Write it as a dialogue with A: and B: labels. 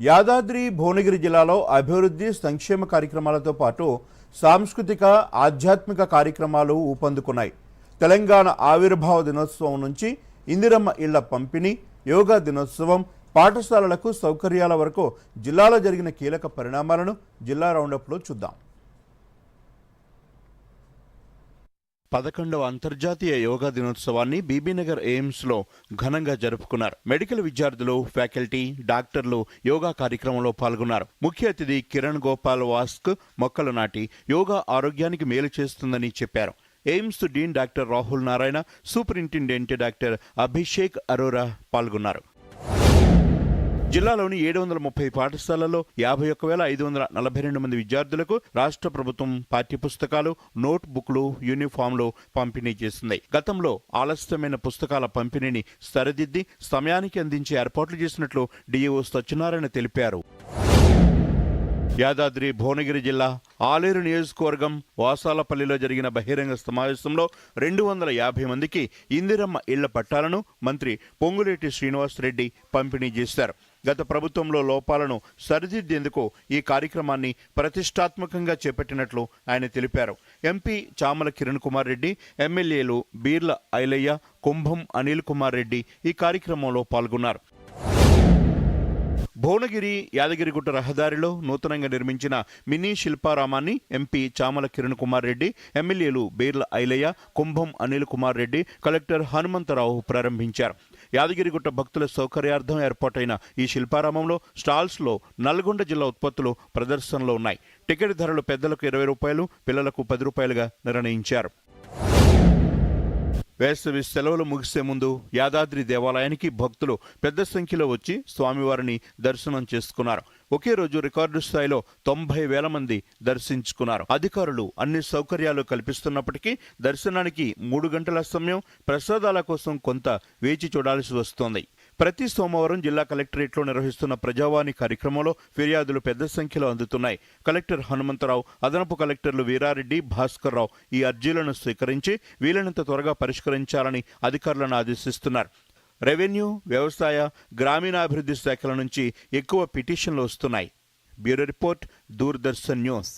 A: యాదాద్రి భువనగిరి జిల్లాలో అభివృద్ధి సంక్షేమ కార్యక్రమాలతో పాటు సాంస్కృతిక ఆధ్యాత్మిక కార్యక్రమాలు ఊపందుకున్నాయి. తెలంగాణ ఆవిర్భావ దినోత్సవం నుంచి ఇందిరమ్మ ఇళ్ళ పంపిణీ యోగా దినోత్సవం పాఠశాలలకు సౌకర్యాల వరకు జిల్లాలో జరిగిన కీలక పరిణామాలను జిల్లా రౌండప్లో చూద్దాం. పదకొండవ అంతర్జాతీయ యోగా దినోత్సవాన్ని బీబీనగర్ ఎయిమ్స్లో ఘనంగా జరుపుకున్నారు. మెడికల్ విద్యార్థులు ఫ్యాకల్టీ డాక్టర్లు యోగా కార్యక్రమంలో పాల్గొన్నారు. ముఖ్య అతిథి కిరణ్ గోపాల్ వాస్క్ మొక్కలు నాటి యోగా ఆరోగ్యానికి మేలు చేస్తుందని చెప్పారు. AIIMS dean doctor Rahul Narayana superintendent doctor Abhishek Arora పాల్గొన్నారు. జిల్లాలోని ఏడు వందల ముప్పై పాఠశాలల్లో యాభై ఒక్క వేల ఐదు వందల నలభై రెండు మంది విద్యార్థులకు రాష్ట్ర ప్రభుత్వం పాఠ్యపుస్తకాలు నోట్ బుక్లు యూనిఫామ్లు పంపిణీ చేసింది. గతంలో ఆలస్యమైన పుస్తకాల పంపిణీని సరిదిద్ది సమయానికి అందించే ఏర్పాట్లు చేసినట్లు డిఈఓ సత్యనారాయణ తెలిపారు. యాదాద్రి భువనగిరి జిల్లా ఆలేరు నియోజకవర్గం వాసాలపల్లిలో జరిగిన బహిరంగ సమావేశంలో రెండు వందల యాభై మందికి ఇందిరమ్మ ఇళ్ళ పట్టాలను మంత్రి పొంగులేటి శ్రీనివాసరెడ్డి పంపిణీ చేశారు. గత ప్రభుత్వంలో లోపాలను సరిదిద్దేందుకు ఈ కార్యక్రమాన్ని ప్రతిష్టాత్మకంగా చేపట్టినట్లు ఆయన తెలిపారు. ఎంపీ చామల కిరణ్ కుమార్ రెడ్డి ఎమ్మెల్యేలు బీర్ల ఐలయ్య కుంభం అనిల్ కుమార్ రెడ్డి ఈ కార్యక్రమంలో పాల్గొన్నారు. భువనగిరి యాదగిరిగుట్ట రహదారిలో నూతనంగా నిర్మించిన మినీ శిల్పారామాన్ని ఎంపీ చామల కిరణ్ కుమార్ రెడ్డి ఎమ్మెల్యేలు బీర్ల ఐలయ్య కుంభం అనిల్ కుమార్ రెడ్డి కలెక్టర్ హనుమంతరావు ప్రారంభించారు. యాదగిరిగుట్ట భక్తుల సౌకర్యార్థం ఏర్పాటైన ఈ శిల్పారామంలో స్టాల్స్లో నల్గొండ జిల్లా ఉత్పత్తులు ప్రదర్శనలో ఉన్నాయి. టికెట్ ధరలు పెద్దలకు ఇరవై రూపాయలు పిల్లలకు పది రూపాయలుగా నిర్ణయించారు. వేసవి సెలవులు ముగిసే ముందు యాదాద్రి దేవాలయానికి భక్తులు పెద్ద సంఖ్యలో వచ్చి స్వామివారిని దర్శనం చేసుకున్నారు. ఒకే రోజు రికార్డు స్థాయిలో తొంభై వేల మంది దర్శించుకున్నారు. అధికారులు అన్ని సౌకర్యాలు కల్పిస్తున్నప్పటికీ దర్శనానికి మూడు గంటల సమయం ప్రసాదాల కోసం కొంత వేచి చూడాల్సి వస్తోంది. ప్రతి సోమవారం జిల్లా కలెక్టరేట్లో నిర్వహిస్తున్న ప్రజావాణి కార్యక్రమంలో ఫిర్యాదులు పెద్ద సంఖ్యలో అందుతున్నాయి. కలెక్టర్ హనుమంతరావు అదనపు కలెక్టర్లు వీరారెడ్డి భాస్కర్ రావు ఈ అర్జీలను స్వీకరించి వీలైనంత త్వరగా పరిష్కరించాలని అధికారులను ఆదేశిస్తున్నారు. రెవెన్యూ వ్యవసాయ గ్రామీణాభివృద్ధి శాఖల నుంచి ఎక్కువ పిటిషన్లు వస్తున్నాయి. Bureau report Doordarshan news.